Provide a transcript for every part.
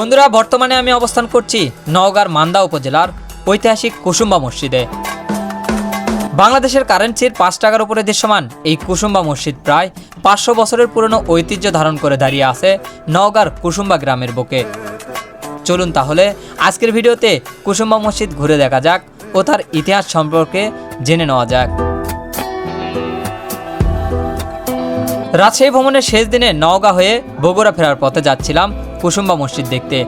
বন্ধুরা, বর্তমানে আমি অবস্থান করছি নওগাঁর মান্দা উপজেলার ঐতিহাসিক কুসুম্বা মসজিদে। বাংলাদেশের কারেন্সির পাঁচ টাকার উপরে দৃশ্যমান এই কুসুম্বা মসজিদ প্রায় পাঁচশো বছরের পুরনো ঐতিহ্য ধারণ করে দাঁড়িয়ে আছে নওগাঁর কুসুম্বা গ্রামের বুকে। চলুন তাহলে আজকের ভিডিওতে কুসুম্বা মসজিদ ঘুরে দেখা যাক ও তার ইতিহাস সম্পর্কে জেনে নেওয়া যাক। রাজশাহী ভ্রমণের শেষ দিনে নওগাঁ হয়ে বগুড়া ফেরার পথে যাচ্ছিলাম কুসুম্বা মসজিদ দেখতে।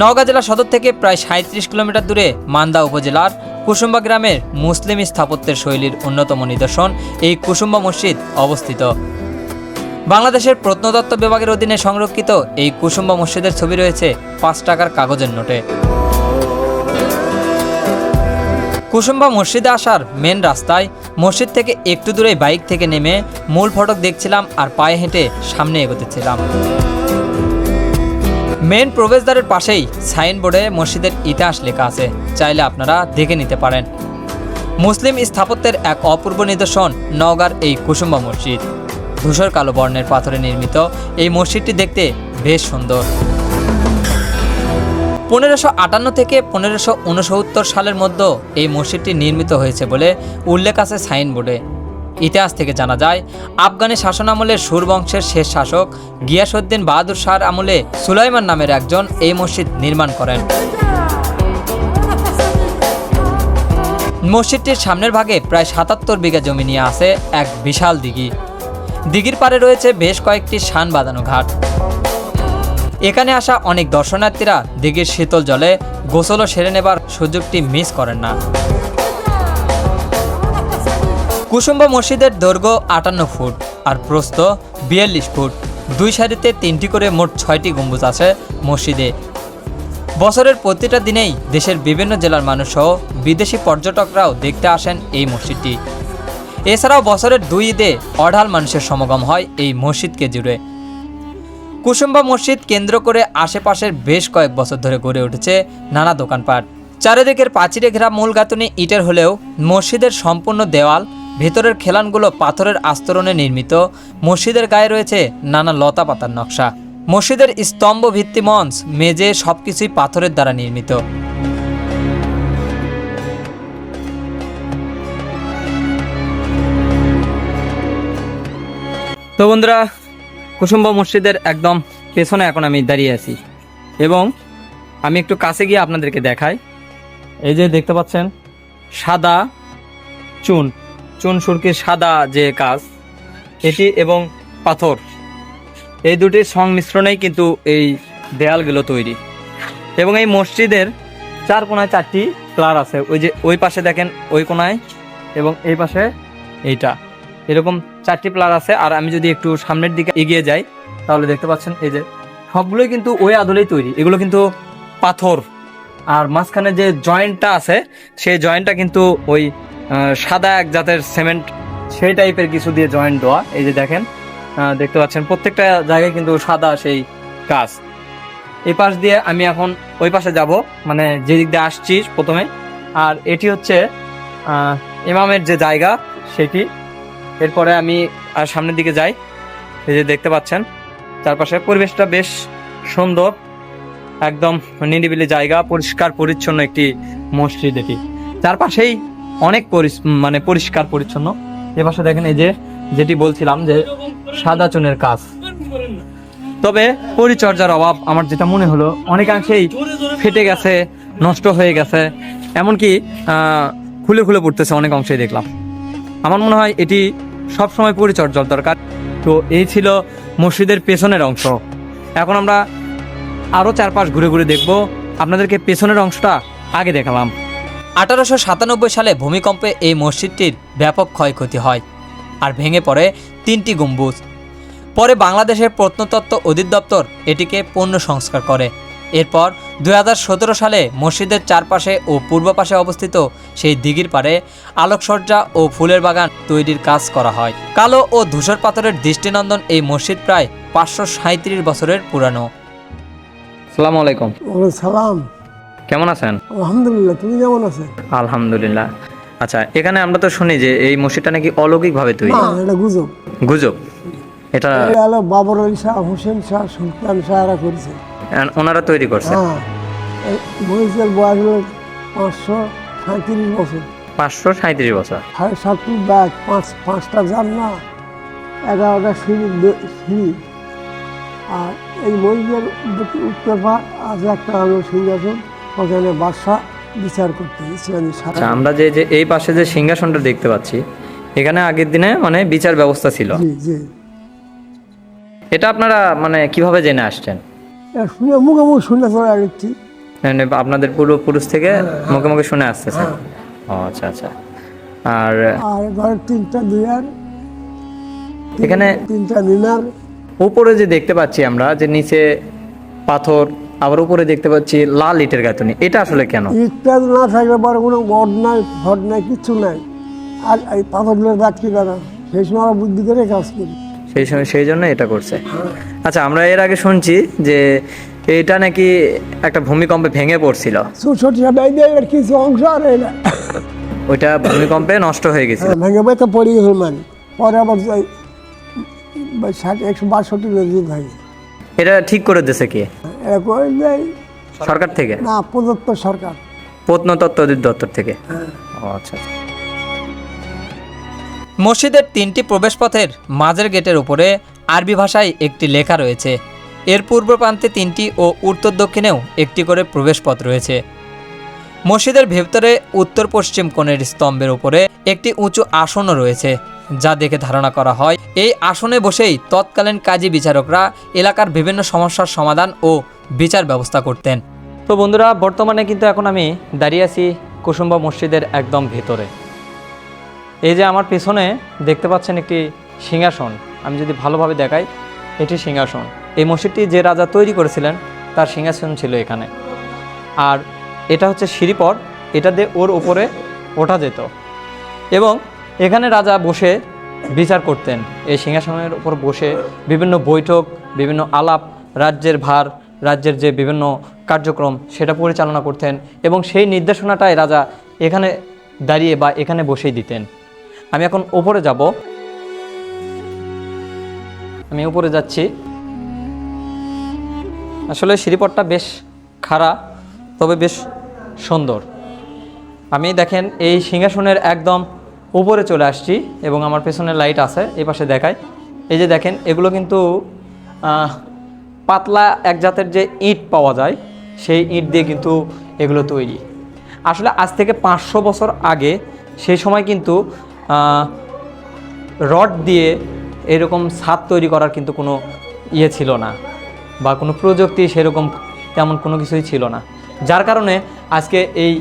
নওগাঁ জেলা সদর থেকে প্রায় সাঁত্রিশ কিলোমিটার দূরে মান্দা উপজেলার কুসুম্বা গ্রামের মুসলিম স্থাপত্যের শৈলীর অন্যতম নিদর্শন এই কুসুম্বা মসজিদ অবস্থিত। বাংলাদেশের প্রত্নতত্ত্ব বিভাগের অধীনে সংরক্ষিত এই কুসুম্বা মসজিদের ছবি রয়েছে পাঁচ টাকার কাগজের নোটে। কুসুম্বা মসজিদে আসার মেন রাস্তায় মসজিদ থেকে একটু দূরে বাইক থেকে নেমে মূল ফটক দেখছিলাম আর পায়ে হেঁটে সামনে এগোতেছিলাম। মেন প্রবেশদ্বারের পাশেই সাইনবোর্ডে মসজিদের ইতিহাস লেখা আছে। চাইলে আপনারা দেখে নিতে পারেন। মুসলিম স্থাপত্যের এক অপূর্ব নিদর্শন নওগাঁর এই কুসুম্বা মসজিদ। ধূসর কালো বর্ণের পাথরে নির্মিত এই মসজিদটি দেখতে বেশ সুন্দর। পনেরোশো আটান্ন থেকে পনেরোশো উনসত্তর সালের মধ্যে এই মসজিদটি নির্মিত হয়েছে বলে উল্লেখ আছে সাইনবোর্ডে। ইতিহাস থেকে জানা যায়, আফগানি শাসন আমলের সুরবংশের শেষ শাসক গিয়াসউদ্দিন বাহাদুর শাহর আমলে সুলাইমান নামের একজন এই মসজিদ নির্মাণ করেন। মসজিদটির সামনের ভাগে প্রায় সাতাত্তর বিঘা জমি নিয়ে আছে এক বিশাল দিঘি। দিঘির পারে রয়েছে বেশ কয়েকটি শান বাঁধানো ঘাট। এখানে আসা অনেক দর্শনার্থীরা দিঘির শীতল জলে গোসলও সেরে নেবার সুযোগটি মিস করেন না। কুসুম্বা মসজিদের দৈর্ঘ্য আটান্ন ফুট আর প্রস্থ বিয়াল্লিশ ফুট। দুই সারিতে তিনটি করে মোট ছয়টি গম্বুজ আছে মসজিদে। বছরের প্রতিটা দিনেই দেশের বিভিন্ন জেলার মানুষ সহ বিদেশি পর্যটকরাও দেখতে আসেন এই মসজিদটি। এছাড়াও বছরের দুই ঈদে অঢাল মানুষের সমাগম হয় এই মসজিদকে জুড়ে। কুসুম্বা মসজিদ কেন্দ্র করে আশেপাশের বেশ কয়েক বছর ধরে গড়ে উঠেছে নানা দোকানপাট। চারিদিকের পাঁচিরে ঘেরা মূল গাঁথুনি ইটের হলেও মসজিদের সম্পূর্ণ দেওয়াল ভেতরের খেলানগুলো পাথরের আস্তরণে নির্মিত। মসজিদের গায়ে রয়েছে নানা লতা পাতার নকশা। মসজিদের স্তম্ভ ভিত্তি মঞ্চ মেজে সবকিছুই পাথরের দ্বারা নির্মিত। তো বন্ধুরা কুসুম্বা মসজিদের একদম পেছনে এখন আমি দাঁড়িয়ে আছি। এবং আমি একটু কাছে গিয়ে আপনাদেরকে দেখাই। এই যে দেখতে পাচ্ছেন, সাদা চুন। চুন সাদা যে কাজ, এটি এবং পাথর, এই দুটির সংমিশ্রণেই কিন্তু এই দেয়ালগুলো তৈরি। এবং এই মসজিদের চার কোনায় চারটি প্লার আছে। ওই যে ওই পাশে দেখেন ওই কোনায় এবং এই পাশে এইটা। এরকম চারটি প্লার আছে। আর আমি যদি একটু সামনের দিকে এগিয়ে যাই, তাহলে দেখতে পাচ্ছেন এই যে সবগুলোই কিন্তু ওই আদলেই তৈরি। এগুলো কিন্তু পাথর। আর মাঝখানে যে জয়েন্টটা আছে, সেই জয়েন্টটা কিন্তু ওই সাদা এক জাতের সিমেন্ট, সেই টাইপের কিছু দিয়ে জয়েন্ট দেওয়া। এই যে দেখেন দেখতে পাচ্ছেন, প্রত্যেকটা জায়গায় কিন্তু সাদা সেই কাজ। এই পাশ দিয়ে আমি এখন ওই পাশে যাব মানে যে দিক দিয়ে আসছি প্রথমে। আর এটি হচ্ছে ইমামের যে জায়গা, সেটি। এরপরে আমি আর সামনের দিকে যাই। এই যে দেখতে পাচ্ছেন, চারপাশে পরিবেশটা বেশ সুন্দর। একদম নিরিবিলি জায়গা, পরিষ্কার, পরিচ্ছন্ন একটি মসজিদ এটি। চারপাশেই অনেক মানে পরিষ্কার, পরিচ্ছন্ন। এপাশে দেখেন এই যে যেটি বলছিলাম যে সাদা চুনের কাজ। তবে পরিচর্যার অভাব আমার যেটা মনে হলো, অনেকাংশেই ফেটে গেছে, নষ্ট হয়ে গেছে, এমনকি খুলে খুলে পড়তেছে অনেক অংশেই দেখলাম। আমার মনে হয় এটি সব সময় পরিচর্যার দরকার। তো এই ছিল মসজিদের পেছনের অংশ। এখন আমরা আরও চারপাশ ঘুরে ঘুরে দেখব। আপনাদেরকে পেছনের অংশটা আগে দেখালাম। আঠারোশো সাতানব্বই সালে ভূমিকম্পে এই মসজিদটির ব্যাপক ক্ষয়ক্ষতি হয় আর ভেঙে পড়ে তিনটি গম্বুজ। পরে বাংলাদেশের প্রত্নতত্ত্ব অধিদপ্তর এটিকে পূর্ণ সংস্কার করে। এরপর দু হাজার সতেরো সালে মসজিদের চারপাশে ও পূর্ব পাশে অবস্থিত সেই দিঘির পাড়ে আলোকসজ্জা ও ফুলের বাগান তৈরির কাজ করা হয়। কালো ও ধূসর পাথরের দৃষ্টিনন্দন এই মসজিদ প্রায় পাঁচশো সাঁত্রিশ বছরের পুরানো। সালামু আলাইকুম। সালাম। কেমন আছেন? আলহামদুলিল্লাহ তুমি কেমন আছো? আলহামদুলিল্লাহ। আচ্ছা এখানে আমরা তো শুনি যে এই মসজিদটা নাকি অলৌকিকভাবে তৈরি। না এটা গুজব। গুজব? এটা এটা হলো বাবর আলী শাহ হোসেন শাহ সুলতান শাহরা করেছে। And ওনারা তৈরি করছে? হ্যাঁ এই মহিষের বয়স হলো পাঁচশো সাঁত্রিশ বছর। পাঁচশো সাঁত্রিশ বছর। সাড়ে সাত ফুট ব্যাগ পাঁচ পাঁচটা জানলা এগারোটা সিঁড়ি বে- সিঁড়ি। আর এই মহিষের উত্তর পা আছে একটা হলো সিংহাসন। ওখানে বাদশা বিচার করতে ইসলামী আচ্ছা আমরা যে যে এই পাশে যে সিংহাসনটা দেখতে পাচ্ছি এখানে আগের দিনে মানে বিচার ব্যবস্থা ছিল। জি জি। এটা আপনারা মানে কীভাবে জেনে আসছেন? শুনে মুখে মুখ শুনে চলে যাচ্ছি মানে আপনাদের পূর্বপুরুষ থেকে মুখে মুখে শুনে আসতেছেন ও আচ্ছা আচ্ছা। আর আর ঘরের তিনটা দুয়ার এখানে তিনটা মিনার। উপরে যে দেখতে পাচ্ছি আমরা যে নিচে পাথর আবার উপরে দেখতে পাচ্ছি লাল ইটের গাঁথনি। এটা আসলে কেন? ইটটা না থাকলে পরে কোনো গড নাই ফড নাই কিচ্ছু নাই। আর এই পাথরগুলোর দাগ কি করা সেই সময় আমরা বুদ্ধি করে কাজ করি। সেই সময় সেই জন্য এটা করছে। আচ্ছা আমরা এর আগে শুনছি যে এটা নাকি একটা ভূমিকম্পে ভেঙে পড়ছিল। ছোট কিছু অংশ আর ওইটা ভূমিকম্পে নষ্ট হয়ে গেছিল। হ্যাঁ, ভেঙে বইতে পড়ে গেছিল মানে। পরে আবার ষাট একশো বাষট্টি যুগ এটা ঠিক করে দিয়েছে কি? এরা করে দেয় সরকার থেকে? না প্রদত্ত সরকার। প্রত্নতত্ত্ব অধিদপ্তর থেকে? আচ্ছা আচ্ছা। মসজিদের তিনটি প্রবেশপথের মাঝের গেটের উপরে আরবি ভাষায় একটি লেখা রয়েছে। এর পূর্ব প্রান্তে তিনটি ও উত্তর দক্ষিণেও একটি করে প্রবেশপথ রয়েছে। মসজিদের ভেতরে উত্তর পশ্চিম কোণের স্তম্ভের উপরে একটি উঁচু আসনও রয়েছে। যা দেখে ধারণা করা হয়। এই আসনে বসেই তৎকালীন কাজী বিচারকরা এলাকার বিভিন্ন সমস্যার সমাধান ও বিচার ব্যবস্থা করতেন। তো বন্ধুরা, বর্তমানে কিন্তু এখন আমি দাঁড়িয়ে আছি কুসুম্বা মসজিদের একদম ভেতরে। এই যে আমার পেছনে দেখতে পাচ্ছেন একটি সিংহাসন। আমি যদি ভালোভাবে দেখাই, এটি সিংহাসন। এই মসজিদটি যে রাজা তৈরি করেছিলেন, তার সিংহাসন ছিল এখানে। আর এটা হচ্ছে সিঁড়িপর এটা দিয়ে ওর উপরে ওঠা যেত। এবং এখানে রাজা বসে বিচার করতেন। এই সিংহাসনের উপর বসে বিভিন্ন বৈঠক, বিভিন্ন আলাপ, রাজ্যের ভার, রাজ্যের যে বিভিন্ন কার্যক্রম, সেটা পরিচালনা করতেন এবং সেই নির্দেশনাটাই রাজা এখানে দাঁড়িয়ে বা এখানে বসেই দিতেন। আমি এখন ওপরে যাব। আমি উপরে যাচ্ছি। আসলে সিঁড়িপথটা বেশ খাড়া, তবে বেশ সুন্দর। আমি দেখেন এই সিংহাসনের একদম উপরে চলে আসছি এবং আমার পেছনে লাইট আছে, এই পাশে দেখায় এই যে দেখেন, এগুলো কিন্তু পাতলা এক জাতের যে ইট পাওয়া যায়, সেই ইট দিয়ে কিন্তু এগুলো তৈরি। আসলে আজ থেকে পাঁচশো বছর আগে সেই সময় কিন্তু রড দিয়ে এরকম ছাদ তৈরি করার কিন্তু কোনো ইয়ে ছিল না, বা কোনো প্রযুক্তি সেরকম তেমন কোনো কিছুই ছিল না। যার কারণে আজকে এই,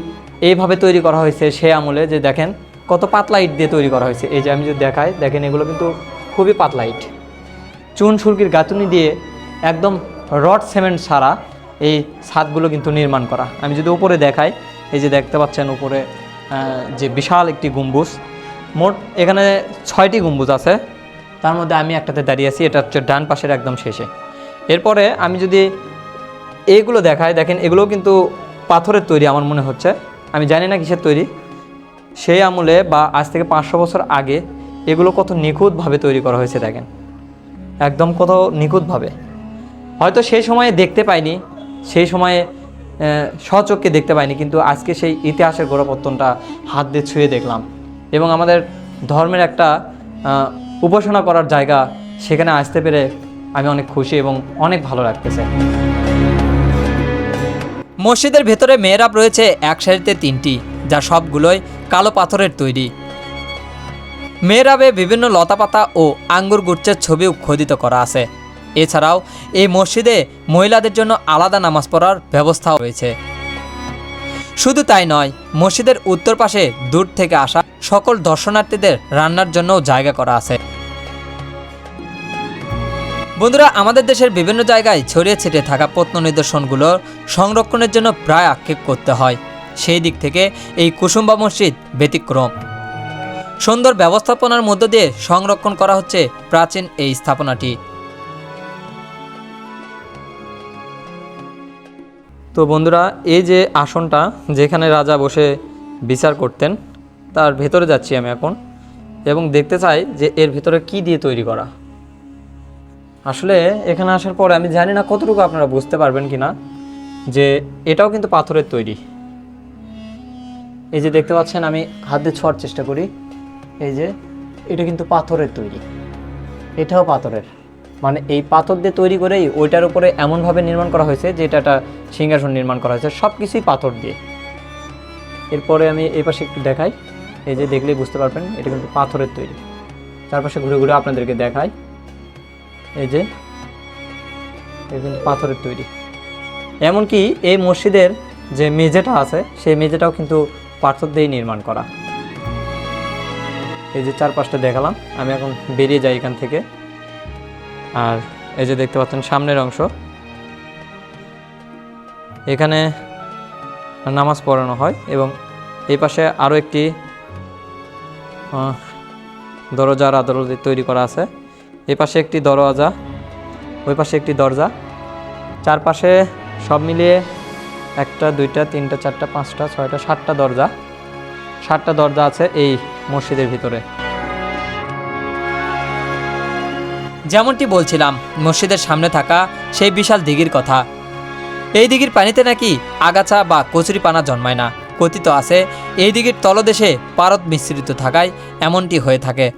এইভাবে তৈরি করা হয়েছে সে আমলে যে দেখেন কত পাতলা ইট দিয়ে তৈরি করা হয়েছে। এই যে আমি যদি দেখাই, দেখেন এগুলো কিন্তু খুবই পাতলা ইট। চুন, সুরকির গাঁথুনি দিয়ে একদম রড সিমেন্ট ছাড়া এই ছাদগুলো কিন্তু নির্মাণ করা। আমি যদি উপরে দেখাই, এই যে দেখতে পাচ্ছেন উপরে যে বিশাল একটি গম্বুজ। মোট এখানে ছয়টি গম্বুজ আছে। তার মধ্যে আমি একটাতে দাঁড়িয়ে আছি, এটা হচ্ছে ডান পাশের একদম শেষে। এরপরে আমি যদি এইগুলো দেখাই, দেখেন এগুলো কিন্তু পাথরের তৈরি আমার মনে হচ্ছে। আমি জানি না কিসের তৈরি। সেই আমলে বা আজ থেকে পাঁচশো বছর আগে এগুলো কত নিখুঁতভাবে তৈরি করা হয়েছে দেখেন। একদম কত নিখুঁতভাবে। হয়তো সেই সময়ে দেখতে পাইনি সেই সময়ে আহ, স্বচক্ষে দেখতে পাইনি কিন্তু আজকে সেই ইতিহাসের গোড়াপত্তনটা হাত দিয়ে ছুঁয়ে দেখলাম। এবং আমাদের ধর্মের একটা উপাসনা করার জায়গা সেখানে আসতে পেরে আমি অনেক খুশি এবং অনেক ভালো লাগতেছে। মসজিদের ভেতরে মেহরাব রয়েছে এক সারিতে তিনটি। যা সবগুলোই কালো পাথরের তৈরি। মেহরাবে বিভিন্ন লতাপাতা ও আঙ্গুর গুচ্ছের ছবিও খোদিত করা আছে। এছাড়াও এই মসজিদে মহিলাদের জন্য আলাদা নামাজ পড়ার ব্যবস্থাও রয়েছে। শুধু তাই নয়, মসজিদের উত্তর পাশে দূর থেকে আসা সকল দর্শনার্থীদের রান্নার জন্যও জায়গা করা আছে। বন্ধুরা, আমাদের দেশের বিভিন্ন জায়গায় ছড়িয়ে ছিটিয়ে থাকা প্রত্ন নিদর্শনগুলো সংরক্ষণের জন্য প্রায় আক্ষেপ করতে হয়। সেই দিক থেকে এই কুসুম্বা মসজিদ ব্যতিক্রম। সুন্দর ব্যবস্থাপনার মধ্য দিয়ে সংরক্ষণ করা হচ্ছে প্রাচীন এই স্থাপনাটি। তো বন্ধুরা, এই যে আসনটা যেখানে রাজা বসে বিচার করতেন, তার ভেতরে যাচ্ছি আমি এখন এবং দেখতে চাই যে এর ভেতরে কি দিয়ে তৈরি করা। আসলে এখানে আসার পরে আমি জানি না কতটুকু আপনারা বুঝতে পারবেন কি না যে এটাও কিন্তু পাথরের তৈরি। এই যে দেখতে পাচ্ছেন, আমি হাত দিয়ে ছোঁয়ার চেষ্টা করি। এই যে, এটা কিন্তু পাথরের তৈরি। এটাও পাথরের। মানে এই পাথর দিয়ে তৈরি করেই ওইটার উপরে এমনভাবে নির্মাণ করা হয়েছে যে এটা একটা সিংহাসন নির্মাণ করা হয়েছে। সব কিছুই পাথর দিয়ে। এরপরে আমি এই পাশে একটু দেখাই। এই যে দেখলেই বুঝতে পারবেন, এটা কিন্তু পাথরের তৈরি। চারপাশে ঘুরে ঘুরে আপনাদেরকে দেখাই। এই যে, এটা কিন্তু পাথরের তৈরি। এমনকি এই মসজিদের যে মেঝেটা আছে, সেই মেঝেটাও কিন্তু পাথর দিয়েই নির্মাণ করা। এই যে চারপাশটা দেখালাম, আমি এখন বেরিয়ে যাই এখান থেকে। আর এই যে দেখতে পাচ্ছেন সামনের অংশ। এখানে নামাজ পড়ানো হয় এবং এই পাশে আরও একটি দরজার আদর তৈরি করা আছে। এই পাশে একটি দরজা ওই পাশে একটি দরজা। চারপাশে সব মিলিয়ে একটা, দুইটা, তিনটা, চারটা, পাঁচটা, ছয়টা, সাতটা দরজা। সাতটা দরজা আছে এই মসজিদের ভিতরে। যেমনটি বলছিলাম, মসজিদের সামনে থাকা সেই বিশাল দিঘির কথা। এই দিঘির পানিতে নাকি আগাছা বা কচুরিপানা জন্মায় না। কথিত আছে, এই দিঘির তলদেশে পারদ মিশ্রিত থাকায় এমনটি হয়ে থাকে।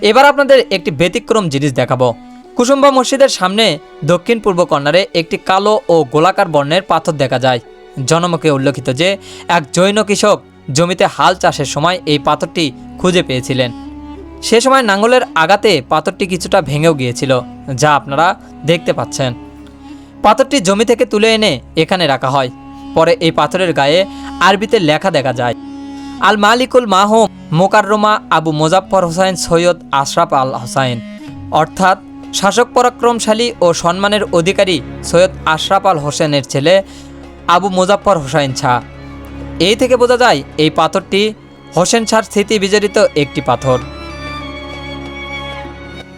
এবার আপনাদের একটি ব্যতিক্রম জিনিস দেখাবো। কুসুম্বা মসজিদের সামনে দক্ষিণ পূর্ব কর্নারে একটি কালো ও গোলাকার বর্ণের পাথর দেখা যায়। জনমকে উল্লেখিত যে, এক জৈন কৃষক জমিতে হাল চাষের সময় এই পাথরটি খুঁজে পেয়েছিলেন। সে সময় নাঙ্গলের আগাতে পাথরটি কিছুটা ভেঙেও গিয়েছিল, যা আপনারা দেখতে পাচ্ছেন। পাথরটি জমি থেকে তুলে এনে এখানে রাখা হয়। পরে এই পাথরের গায়ে আরবিতে লেখা দেখা যায়, আল মালিকুল মাহম মোকাররমা আবু মোজাফর হোসাইন সৈয়দ আশরাফ আল হোসাইন অর্থাৎ শাসক পরাক্রমশালী ও সম্মানের অধিকারী সৈয়দ আশরাফ আল হোসেনের ছেলে আবু মোজাফর হোসাইন ছা এই থেকে বোঝা যায়, এই পাথরটি হোসেন শাহর স্মৃতি বিজড়িত একটি পাথর।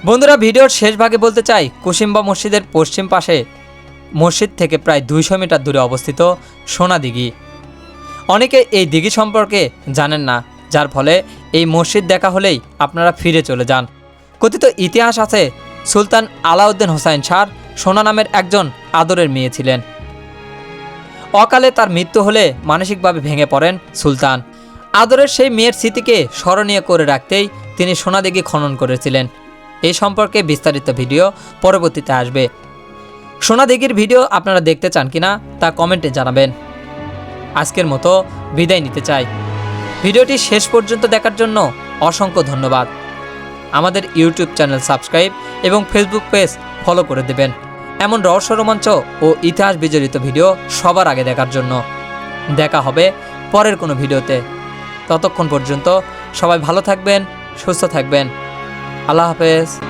বন্ধুরা, ভিডিওর শেষ ভাগে বলতে চাই কুসিম্বা মসজিদের পশ্চিম পাশে মসজিদ থেকে প্রায় দুইশো মিটার দূরে অবস্থিত সোনা দিঘি। অনেকে এই দিঘি সম্পর্কে জানেন না, যার ফলে এই মসজিদ দেখা হলেই আপনারা ফিরে চলে যান। কথিত ইতিহাস আছে সুলতান আলাউদ্দিন হোসাইন শাহ সোনা নামের একজন আদরের মেয়ে ছিলেন। অকালে তার মৃত্যু হলে মানসিকভাবে ভেঙে পড়েন সুলতান। আদরের সেই মেয়ের স্মৃতিকে স্মরণীয় করে রাখতেই তিনি সোনাদিঘি খনন করেছিলেন। এই সম্পর্কে বিস্তারিত ভিডিও পরবর্তীতে আসবে। সোনাদিঘির ভিডিও আপনারা দেখতে চান কিনা তা কমেন্টে জানাবেন। আজকের মতো বিদায় নিতে চাই। ভিডিওটি শেষ পর্যন্ত দেখার জন্য অসংখ্য ধন্যবাদ। আমাদের ইউটিউব চ্যানেল সাবস্ক্রাইব এবং ফেসবুক পেজ ফলো করে দেবেন। এমন রহস্য রোমাঞ্চ ও ইতিহাস বিজড়িত ভিডিও সবার আগে দেখার জন্য। দেখা হবে পরের কোনো ভিডিওতে। ততক্ষণ পর্যন্ত সবাই ভালো থাকবেন, সুস্থ থাকবেন। আল্লাহ হাফেজ।